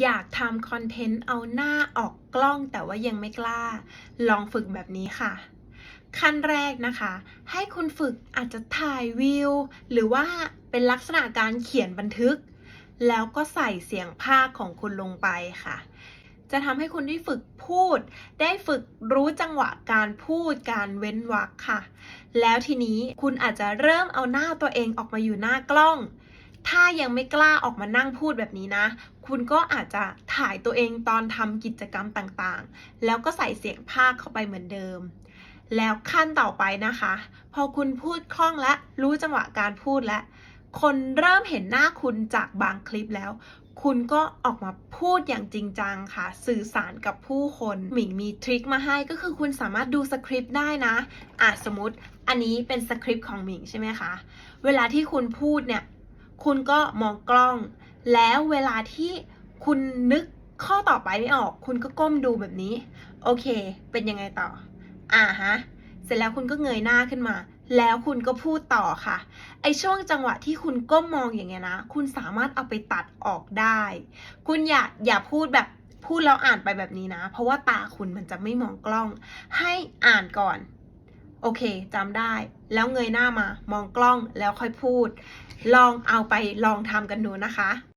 อยากทำคอนเทนต์เอาหน้าออกกล้องแต่ว่ายังไม่กล้า ลองฝึกแบบนี้ค่ะ ขั้นแรกนะคะ ให้คุณฝึกอาจจะถ่ายวิว หรือว่าเป็นลักษณะการเขียนบันทึก แล้วก็ใส่เสียงภาคของคุณลงไปค่ะ จะทำให้คุณได้ฝึกพูด ได้ฝึกรู้จังหวะการพูดการเว้นวรรคค่ะ แล้วทีนี้คุณอาจจะเริ่มเอาหน้าตัวเองออกมาอยู่หน้ากล้อง ถ้ายังไม่กล้าออกมานั่งพูดแบบนี้นะ คุณก็อาจจะถ่ายตัวเองตอนทำกิจกรรมต่างๆ แล้วก็ใส่เสียงภาคเข้าไปเหมือนเดิม แล้วขั้นต่อไปนะคะ พอคุณพูดคล่องและรู้จังหวะการพูดแล้วคนเริ่มเห็นหน้าคุณจากบางคลิปแล้ว คุณก็ออกมาพูดอย่างจริงจังค่ะ สื่อสารกับผู้คนหมิงมีทริคมาให้ก็คือคุณสามารถดูสคริปต์ได้นะอะสมมติอันนี้เป็นสคริปต์ของหมิงใช่ไหมคะ เวลาที่คุณพูดเนี่ย คุณก็มองกล้อง แล้วเวลาที่คุณนึกข้อต่อไปไม่ออก คุณก็ก้มดูแบบนี้ โอเค เป็นยังไงต่อ อ่าฮะ เสร็จแล้วคุณก็เงยหน้าขึ้นมา แล้วคุณก็พูดต่อค่ะ ไอช่วงจังหวะที่คุณก้มมองอย่างเงี้ยนะ คุณสามารถเอาไปตัดออกได้ คุณอย่าอย่าพูดแบบพูดแล้วอ่านไปแบบนี้นะ เพราะว่าตาคุณมันจะไม่มองกล้อง ให้อ่านก่อน โอเคจำได้ แล้วเงยหน้ามามองกล้องแล้วค่อยพูด ลองเอาไปลองทำกันดูนะคะ